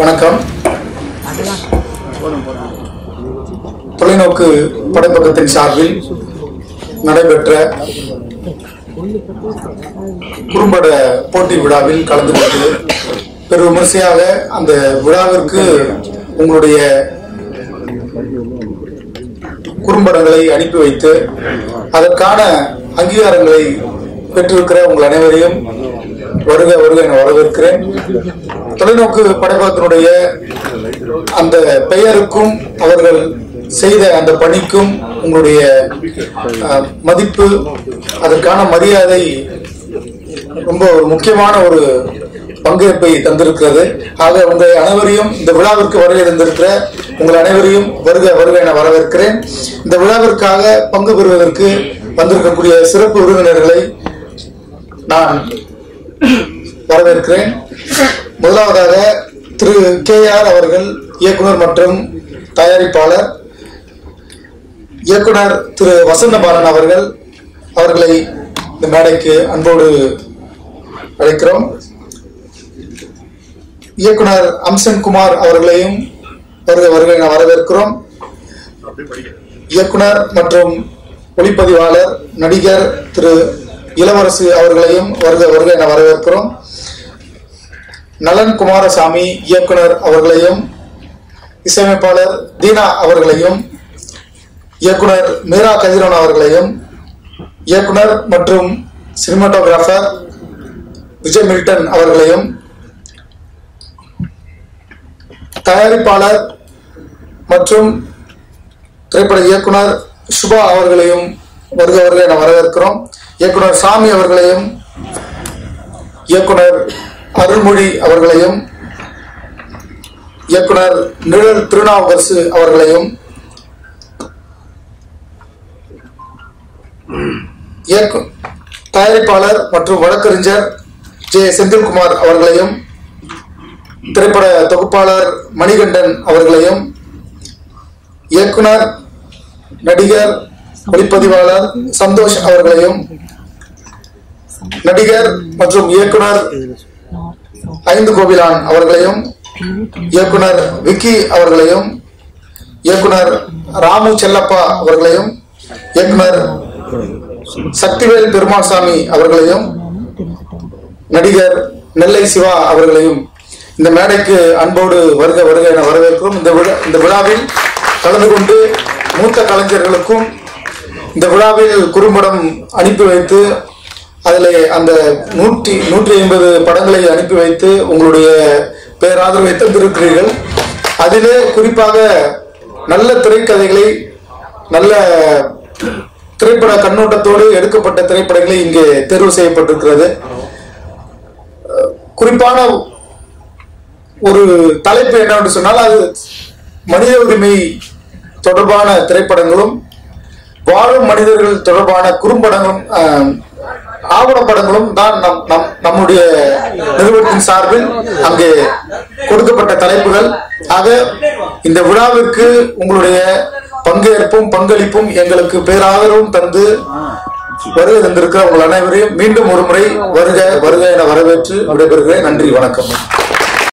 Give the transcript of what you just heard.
வணக்கம். தொலைநோக்கு படைப்பக்கத்தின் சார்பில் நடைபெற்ற குறும்பட போட்டி விழாவில் கலந்து கொண்டு பெரும் விமர்சையாக அந்த விழாவிற்கு உங்களுடைய குறும்படங்களை அனுப்பி வைத்து அதற்கான அங்கீகாரங்களை பெற்றிருக்கிற உங்கள் அனைவரையும் வருக வருக என வரவேற்கிறேன். தொலைநோக்கு படைப்பகத்தினுடைய அந்த பெயருக்கும் அவர்கள் செய்த அந்த பணிக்கும் உங்களுடைய மதிப்பு அதற்கான மரியாதை ரொம்ப ஒரு முக்கியமான ஒரு பங்கேற்பை தந்திருக்கிறது. ஆக உங்கள் அனைவரையும் இந்த விழாவிற்கு வருகை உங்கள் அனைவரையும் வருக வருக என வரவேற்கிறேன். இந்த விழாவிற்காக பங்கு பெறுவதற்கு வந்திருக்கக்கூடிய சிறப்பு விருந்தினர்களை நான் வரவேற்கிறேன். முதலாவதாக திரு கே ஆர் அவர்கள் இயக்குனர் மற்றும் தயாரிப்பாளர் இயக்குனர் திரு வசந்தபாலன் அவர்கள் அவர்களை இந்த மேடைக்கு அன்போடு அழைக்கிறோம். இயக்குனர் அம்சன் குமார் அவர்களையும் வருக வருக வரவேற்கிறோம். இயக்குனர் மற்றும் ஒளிப்பதிவாளர் நடிகர் திரு இளவரசு அவர்களையும் வருக வருக என வரவேற்கிறோம். நலன் குமாரசாமி இயக்குனர் அவர்களையும் இசையமைப்பாளர் தீனா அவர்களையும் இயக்குனர் மீரா கதிரவன் அவர்களையும் இயக்குனர் மற்றும் சினிமாட்டோகிராஃபர் விஜய் மில்டன் அவர்களையும் தயாரிப்பாளர் மற்றும் திரைப்பட இயக்குனர் சுபா அவர்களையும் வருக வருக என வரவேற்கிறோம். இயக்குனர் சாமி அவர்களையும் இயக்குனர் அருள்மொழி அவர்களையும் இயக்குனர் நிழல் திருநாவுக்கரசு அவர்களையும் இயக்கு தயாரிப்பாளர் மற்றும் வழக்கறிஞர் ஜே செந்தில்குமார் அவர்களையும் திரைப்பட தொகுப்பாளர் மணிகண்டன் அவர்களையும் இயக்குனர் நடிகர் ஒளிப்பதிவாளர் சந்தோஷ் அவர்களையும் நடிகர் மற்றும் இயக்குனர் ஐந்து கோவிலான் அவர்களையும் இயக்குனர் விக்கி அவர்களையும் இயக்குனர் ராமு செல்லப்பா அவர்களையும் இயக்குனர் சக்திவேல் பெருமாள் சாமி அவர்களையும் நடிகர் நெல்லை சிவா அவர்களையும் இந்த மேடைக்கு அன்போடு வருக வருக என வரவேற்கிறோம். இந்த விழா இந்த விழாவில் கலந்து கொண்டு மூத்த கலைஞர்களுக்கும் இந்த விழாவில் குறும்படம் அனுப்பி வைத்து அதில் அந்த நூற்றி நூற்றி ஐம்பது படங்களை அனுப்பி வைத்து உங்களுடைய பேராதரவை தந்திருக்கிறீர்கள். அதிலே குறிப்பாக நல்ல திரைக்கதைகளை நல்ல திரைப்பட கண்ணோட்டத்தோடு எடுக்கப்பட்ட திரைப்படங்களை இங்கே தேர்வு செய்யப்பட்டிருக்கிறது. குறிப்பான ஒரு தலைப்பு என்னவென்று சொன்னால் அது மனித உரிமை தொடர்பான திரைப்படங்களும் வாழும் மனிதர்கள் தொடர்பான குறும்படங்களும் ஆவணப்படங்களும் தான் நம் நம் நம்முடைய நிறுவனத்தின் சார்பில் அங்கே கொடுக்கப்பட்ட தலைப்புகள். ஆக இந்த விழாவிற்கு உங்களுடைய பங்கேற்பும் பங்களிப்பும் எங்களுக்கு பேராதரவும் தந்து வருகை தந்திருக்கிற உங்கள் அனைவரையும் மீண்டும் ஒரு முறை வருக வருக என வரவேற்று விடைபெறுகிறேன். நன்றி வணக்கம்.